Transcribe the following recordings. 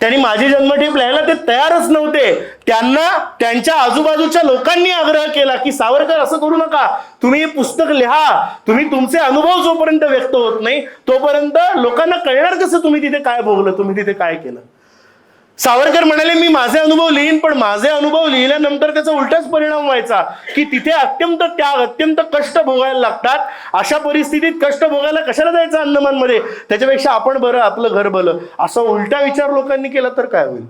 त्यांनी माझी जन्मठेप लिहायला ते तयारच नव्हते. त्यांना त्यांच्या आजूबाजूच्या लोकांनी आग्रह केला की सावरकर असं करू नका. तुम्ही हे पुस्तक लिहा. तुम्ही तुमचे अनुभव जोपर्यंत व्यक्त होत नाही तोपर्यंत लोकांना कळणार कसं तुम्ही तिथे काय भोगलं तुम्ही तिथे काय केलं? सावरकर म्हणाले मी माझे अनुभव लिहीन पण माझे अनुभव लिहिल्यानंतर त्याचा उलटाच परिणाम व्हायचा की तिथे अत्यंत त्याग अत्यंत कष्ट भोगायला लागतात. अशा परिस्थितीत कष्ट भोगायला कशाला जायचं अंदमानमध्ये त्याच्यापेक्षा आपण बरं आपलं घर भलं. असा उलटा विचार लोकांनी केला तर काय होईल?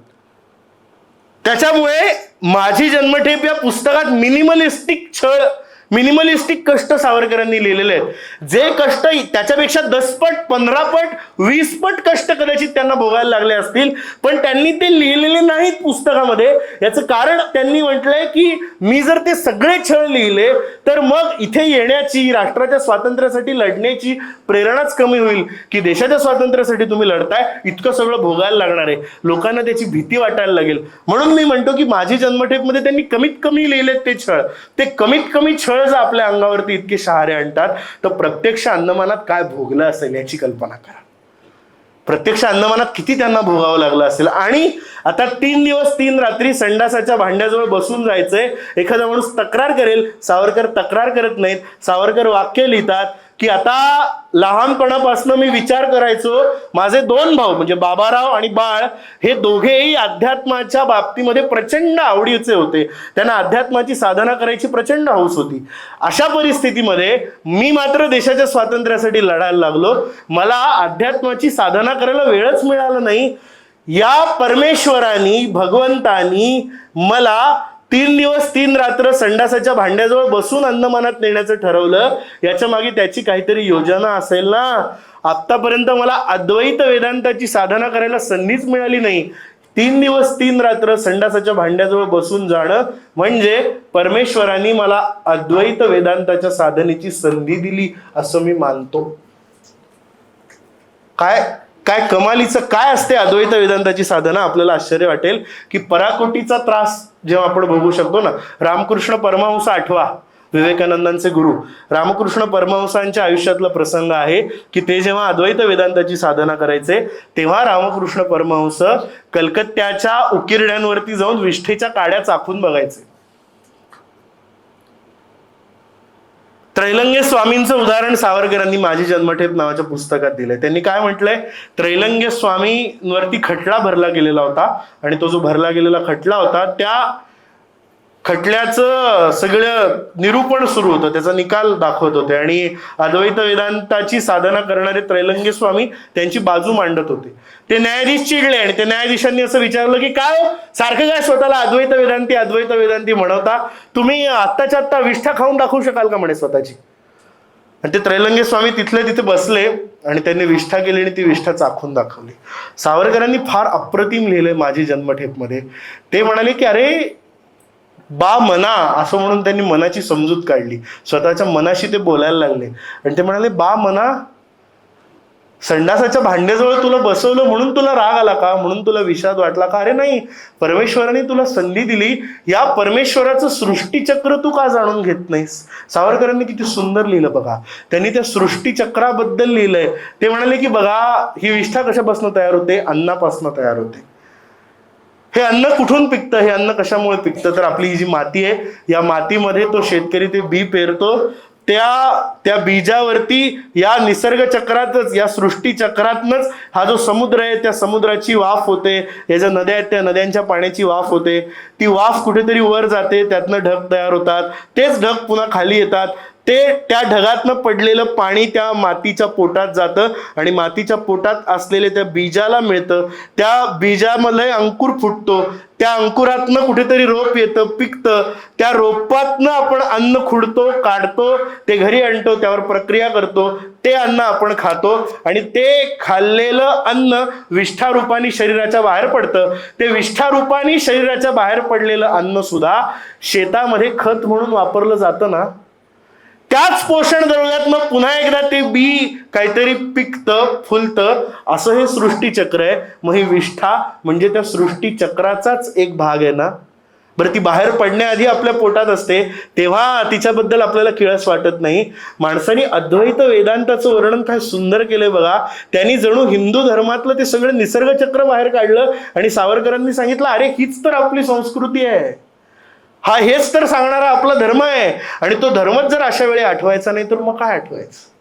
त्याच्यामुळे माझी जन्मठेप या पुस्तकात मिनिमलिस्टिक छळ मिनिमलिस्टिक कष्ट सावरकरांनी लिहिलेले आहेत. जे कष्ट त्याच्यापेक्षा दसपट पंधरापट वीस पट कष्ट कदाचित त्यांना भोगायला लागले असतील पण त्यांनी ते लिहिलेले नाहीत पुस्तकामध्ये. याचं कारण त्यांनी म्हटलंय की मी जर ते सगळे छळ लिहिले तर मग इथे येण्याची राष्ट्राच्या स्वातंत्र्यासाठी लढण्याची प्रेरणाच कमी होईल. की देशाच्या स्वातंत्र्यासाठी तुम्ही लढताय इतकं सगळं भोगायला लागणार आहे. लोकांना त्याची भीती वाटायला लागेल. म्हणून मी म्हणतो की माझी जन्मठेपमध्ये त्यांनी कमीत कमी लिहिलेत ते छळ. ते कमीत कमी छळ जर आपल्या अंगावरती इतके शहारे आणतात तर प्रत्यक्ष अंदमानात काय भोगलं असेल याची कल्पना करा. प्रत्यक्ष अंदमानात किती त्यांना भोगावं लागलं असेल? आणि आता तीन दिवस तीन रात्री संडासाच्या भांड्याजवळ बसून जायचंय. एखादा माणूस तक्रार करेल सावरकर तक्रार करत नाहीत. सावरकर वाक्य लिहितात की आता लहानपणापासून मी विचार करायचो माझे दोन भाऊ म्हणजे बाबाराव आणि बाळ हे दोघेही अध्यात्माच्या बाबतीमध्ये प्रचंड आवडीचे होते. त्यांना अध्यात्माची साधना करायची प्रचंड हौस होती. अशा परिस्थितीमध्ये मी मात्र देशाच्या स्वातंत्र्यासाठी लढायला लागलो. मला अध्यात्माची साधना करायला वेळच मिळाला नाही. या परमेश्वरानी भगवंतानी मला तीन दिवस तीन रात्र संडासाच्या भांड्याजवळ बसून अंदमानात नेण्याचं ठरवलं. याच्या मागे त्याची काहीतरी योजना असेल ना? आतापर्यंत मला अद्वैत वेदांताची साधना करायला संधीच मिळाली नाही. तीन दिवस तीन रात्र संडासाच्या भांड्याजवळ बसून जाणं म्हणजे परमेश्वरांनी मला अद्वैत वेदांताच्या साधनेची संधी दिली असं मी मानतो. काय? काय कमालीचं काय असते अद्वैत वेदांताची साधना आपल्याला आश्चर्य वाटेल की पराकोटीचा त्रास जेव्हा आपण बघू शकतो ना रामकृष्ण परमहंस आठवा विवेकानंदांचे गुरु. रामकृष्ण परमहंसांच्या आयुष्यातला प्रसंग आहे की ते जेव्हा अद्वैत वेदांताची साधना करायचे तेव्हा रामकृष्ण परमहंस कलकत्त्याच्या उकिरड्यांवरती जाऊन विष्ठेच्या काड्या चाखून बघायचे. त्रैलंगे स्वामींचं उदाहरण सावरकरांनी माझी जन्मठेप नावाच्या पुस्तकात दिलंय. त्यांनी काय म्हटलंय? त्रैलंगे स्वामींवरती खटला भरला गेलेला होता. आणि तो जो भरला गेलेला खटला होता त्या खटल्याचं सगळं निरूपण सुरू होतं. त्याचा निकाल दाखवत होते. आणि अद्वैत वेदांताची साधना करणारे त्रैलंगे स्वामी त्यांची बाजू मांडत होते. ते न्यायाधीश चिडले आणि त्या न्यायाधीशांनी असं विचारलं की काय हो? सारखं काय स्वतःला अद्वैत वेदांती अद्वैत वेदांती म्हणवता? तुम्ही आत्ताच्या आत्ता विष्ठा खाऊन दाखवू शकाल का? म्हणे स्वतःची. आणि ते त्रैलंगे स्वामी तिथले तिथे बसले आणि त्यांनी विष्ठा केली आणि ती विष्ठा चाखून दाखवली. सावरकरांनी फार अप्रतिम लिहिलंय माझी जन्मठेपमध्ये. ते म्हणाले की अरे बा मना असं म्हणून त्यांनी मनाची समजूत काढली. स्वतःच्या मनाशी ते बोलायला लागले. आणि ते म्हणाले बा मना संडासाच्या भांड्याजवळ तुला बसवलं म्हणून तुला राग आला का? म्हणून तुला विषाद वाटला का? अरे नाही परमेश्वराने तुला संधी दिली. या परमेश्वराचं सृष्टीचक्र तू का जाणून घेत नाहीस? सावरकरांनी किती सुंदर लिहिलं बघा. त्यांनी त्या सृष्टीचक्राबद्दल लिहिलंय. ते म्हणाले की बघा ही विष्ठा कशापासून तयार होते? अन्नापासून तयार होते. हे अन्न कुठून पिकतं? हे अन्न कशामुळे पिकतं? तर आपली ही जी माती आहे या मातीमध्ये तो शेतकरी ते बी पेरतो. त्या त्या बीजावरती या निसर्ग चक्रातच या सृष्टी चक्रातनच हा जो समुद्र आहे त्या समुद्राची वाफ होते. या ज्या नद्या आहेत त्या नद्यांच्या पाण्याची वाफ होते. ती वाफ कुठेतरी वर जाते त्यातनं ढग तयार होतात. तेच ढग पुन्हा खाली येतात. ते त्या ढगातनं पडलेलं पाणी त्या मातीच्या पोटात जातं आणि मातीच्या पोटात असलेले त्या बीजाला मिळतं. त्या बीजामध्ये अंकुर फुटतो. त्या अंकुरातनं कुठेतरी रोप येतं पिकतं. त्या रोपातनं आपण अन्न खुडतो काढतो ते घरी आणतो त्यावर प्रक्रिया करतो. ते अन्न आपण खातो आणि ते खाल्लेलं अन्न विष्ठारूपाने शरीराच्या बाहेर पडतं. ते विष्ठारूपाने शरीराच्या बाहेर पडलेलं अन्न सुद्धा शेतामध्ये खत म्हणून वापरलं जातं ना. त्याच पोषण द्रव्यात मग पुन्हा एकदा ते बी काहीतरी पिकतं फुलतं असं हे सृष्टीचक्र आहे. मग ही विष्ठा म्हणजे त्या सृष्टीचक्राचाच एक भाग आहे ना. बरं ती बाहेर पडण्याआधी आपल्या पोटात असते. तेव्हा तिच्याबद्दल आपल्याला किळस वाटत नाही. माणसाने अद्वैत वेदांताचं वर्णन काय सुंदर केलंय बघा. त्यांनी जणू हिंदू धर्मातलं ते सगळं निसर्गचक्र बाहेर काढलं आणि सावरकरांनी सांगितलं अरे हीच तर आपली संस्कृती आहे. हा हेच तर सांगणारा आपला धर्म आहे. आणि तो धर्मच जर अशा वेळी आठवायचा नाही तर मग काय आठवायचं?